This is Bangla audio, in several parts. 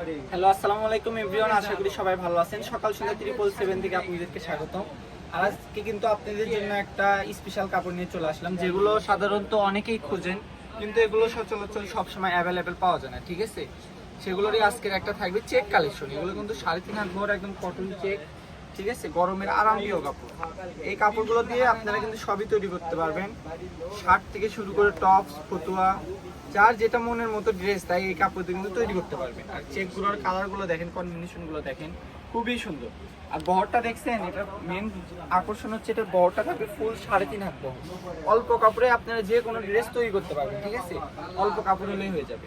হ্যালো, আসসালামু আলাইকুম এভরিওয়ান, আশা করি সবাই ভালো আছেন। সকাল সন্ধ্যা ত্রিপল সেভেন থেকে আপনাদেরকে স্বাগতম। আর আজকে কিন্তু আপনাদের জন্য একটা স্পেশাল কাপড় নিয়ে চলে আসলাম, যেগুলো সাধারণত অনেকেই খোঁজেন, কিন্তু এগুলো সচরাচর সবসময় অ্যাভেলেবেল পাওয়া যায় না, ঠিক আছে? সেগুলোরই আজকের একটা থাকবে চেক কালেকশন এগুলো কিন্তু সাড়ে তিন হাত ভর একদম কটন চেক ঠিক আছে? গরমের আরামপ্রিয় কাপড়। এই কাপড়গুলো দিয়ে আপনারা কিন্তু সবই তৈরি করতে পারবেন। শার্ট থেকে শুরু করে টপস ফতুয়া যার যেটা মনের মতো ড্রেস তাই এই কাপড় দিয়ে কিন্তু তৈরি করতে পারবেন আর চেকগুলোর কালারগুলো দেখেন কম্বিনেশনগুলো দেখেন খুবই সুন্দর। আর বহরটা দেখছেন এটা মেন আকর্ষণ হচ্ছে এটা বহরটা থাকবে ফুল সাড়ে তিন হাত বহর অল্প কাপড়ে আপনারা যে কোনো ড্রেস তৈরি করতে পারবেন ঠিক আছে? অল্প কাপড় হলেই হয়ে যাবে।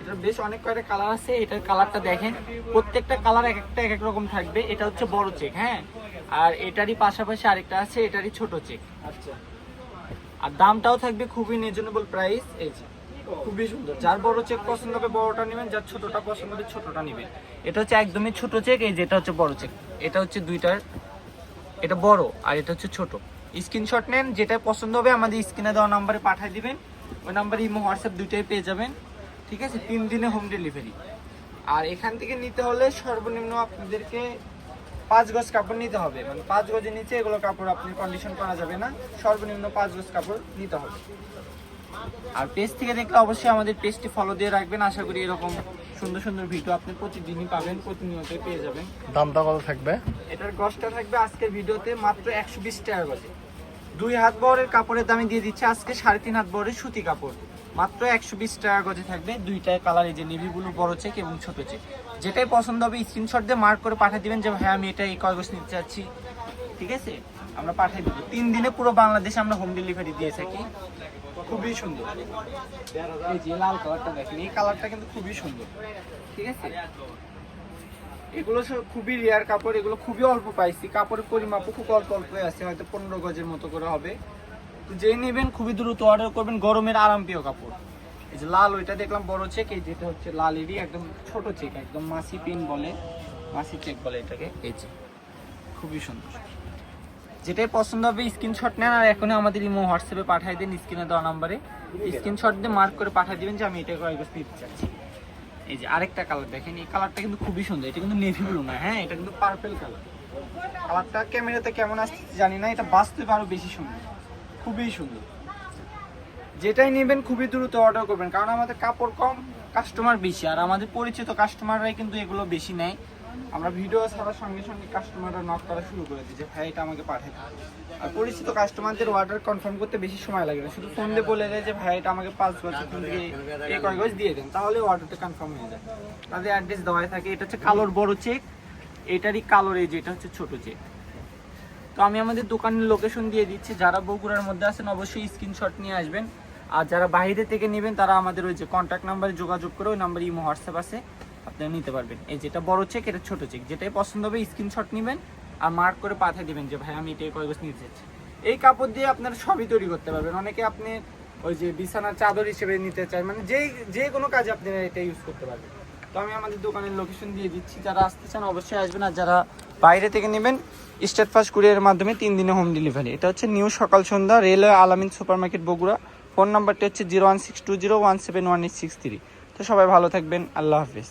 এটার বেশ অনেক কয়টা কালার আছে এটার কালারটা দেখেন। প্রত্যেকটা কালার এক একটা এক এক রকম থাকবে। এটা হচ্ছে বড় চেক হ্যাঁ? আর এটারই পাশাপাশি আরেকটা আছে এটারই ছোট চেক আচ্ছা। আর দামটাও থাকবে খুবই রিজনেবল প্রাইস এই যে। খুবই সুন্দর। যার বড় চেক পছন্দ হবে, বড়টা নেবেন, যার ছোটটা পছন্দ হবে, ছোটটা নেবেন। এটা হচ্ছে একদমই ছোট চেক এই যেটা হচ্ছে বড় চেক এটা হচ্ছে দুইটার, এটা বড় আর এটা হচ্ছে ছোট। স্ক্রিনশট নেন, যেটা পছন্দ হবে, আমাদের স্ক্রিনে দেওয়া নাম্বারে পাঠিয়ে দিবেন। ওই নাম্বারে ইমো, হোয়াটসঅ্যাপ দুইটাই পেয়ে যাবেন। ঠিক আছে? তিন দিনে হোম ডেলিভারি। আর এখান থেকে নিতে হলে সর্বনিম্ন আপনাদেরকে পাঁচ গজ কাপড় নিতে হবে। মানে পাঁচ গজের নিচে এগুলো কাপড় আপনি কন্ডিশন করা যাবে না। সর্বনিম্ন পাঁচ গজ কাপড় নিতে হবে। আর পেজ থেকে দেখলে অবশ্যই আমাদের পেজটি ফলো দিয়ে রাখবেন। আশা করি এরকম সুন্দর সুন্দর ভিডিও আপনি প্রতিদিনই পাবেন প্রতিনিয়ত পেয়ে যাবেন। দামটা কত থাকবে? এটার গজটা থাকবে আজকের ভিডিওতে মাত্র একশো বিশ টাকা গজে দুই হাত বহরের কাপড়ের দামে দিয়ে দিচ্ছে আজকে সাড়ে তিন হাত বহরের সুতি কাপড়। মাত্র একশো বিশ টাকা গজে থাকবে। দুইটায় কালার এই যে নেভি ব্লু বড় চেক এবং ছোট চেক যেটাই পছন্দ হবে স্ক্রিনশট দিয়ে মার্ক করে পাঠিয়ে দিবেন যে ভাই আমি এটা এই কয় গজ নিতে চাচ্ছি। ঠিক আছে? আমরা পাঠিয়ে দেবো। তিন দিনে পুরো বাংলাদেশে আমরা হোম ডেলিভারি দিয়ে থাকি। খুবই সুন্দর। এই যে লাল কালারটা দেখেন, এই কালারটা কিন্তু খুবই সুন্দর। ঠিক আছে? এগুলো খুবই রেয়ার কাপড়, এগুলো খুবই অল্প পাইছি। কাপড়ের পরিমাপও খুব অল্প অল্প আছে, হয়তো পনেরো গজের মতো করে হবে। তো যেই নেবেন, খুবই দ্রুত অর্ডার করবেন, গরমের আরামপ্রিয় কাপড়। এই যে লাল, ওইটা দেখলাম বড় চেক এই যেটা হচ্ছে লাল লালেরই একদম ছোট চেক একদম মাসি পিন বলে। মাসি চেক বলে এটাকে। এই যে, খুবই সুন্দর। যেটাই পছন্দ হবে স্ক্রিনশট নেন আর এখনই আমাদের ইমো হোয়াটসঅ্যাপে পাঠিয়ে দিন স্ক্রিনে দেওয়া নাম্বারে। স্ক্রিনশট দিয়ে মার্ক করে পাঠিয়ে দিবেন যে আমি এটা কয়েক নিতে চাচ্ছি। এই যে আরেকটা কালার দেখেন এই কালারটা কিন্তু খুবই সুন্দর এটা কিন্তু নেভি ব্লু না হ্যাঁ এটা কিন্তু পার্পল কালার কালারটা ক্যামেরাতে কেমন আসছে জানি না এটা বাস্তবে আরও বেশি সুন্দর খুবই সুন্দর। যেটাই নেবেন খুবই দ্রুত অর্ডার করবেন কারণ আমাদের কাপড় কম কাস্টমার বেশি আর আমাদের পরিচিত কাস্টমাররাই কিন্তু এগুলো বেশি নেয়। আমরা ভিডিও ছাড়ার সঙ্গে সঙ্গে কাস্টমাররা নক করা শুরু করে যে ভাই এটা আমাকে পাঠিয়ে আর পরিচিত কাস্টমারদের অর্ডার কনফার্ম করতে বেশি সময় লাগে না। শুধু ফোন দিয়ে বলে দেয় যে ভাই এটা আমাকে পাঁচ বছর এখান থেকে এই কয় দিয়ে দেন। তাহলে অর্ডারটা কনফার্ম হয়ে যায়। তাদের অ্যাড্রেস দেওয়াই থাকে। এটা হচ্ছে কালোর বড় চেক এটারই কালোর এই যেটা হচ্ছে ছোট চেক তো আমি আমাদের দোকানের লোকেশন দিয়ে দিচ্ছি। যারা বগুড়ার মধ্যে আছেন, অবশ্যই স্ক্রিনশট নিয়ে আসবেন। আর যারা বাইরে থেকে নেবেন, তারা আমাদের ওই যে কন্ট্যাক্ট নাম্বারে যোগাযোগ করে ওই নাম্বারে ইমো হোয়াটসঅ্যাপ আছে। আপনারা নিতে পারবেন। এই যেটা বড় চেক এটা ছোট চেক যেটাই পছন্দ হবে স্ক্রিনশট নেবেন আর মার্ক করে পাঠিয়ে দিবেন যে, ভাই, আমি এটাই কয় গজ নিতে চাচ্ছি। এই কাপড় দিয়ে আপনারা সবই তৈরি করতে পারবেন। অনেকে আপনি ওই যে বিছানার চাদর হিসেবে নিতে চান মানে যেই, যে কোনো কাজে আপনারা এটা ইউজ করতে পারবেন। তো আমি আমাদের দোকানের লোকেশন দিয়ে দিচ্ছি। যারা আসতে চান, অবশ্যই আসবেন। আর যারা বাইরে থেকে নেবেন স্টেট ফার্স্ট কুরিয়ারের মাধ্যমে তিন দিনে হোম ডেলিভারি এটা হচ্ছে new Sakal Sandhya, railway Alamin super market Bogura. Phone নাম্বারটি হচ্ছে zero one six two zero one seven one eight six three তো সবাই ভালো থাকবেন। আল্লাহ হাফিজ।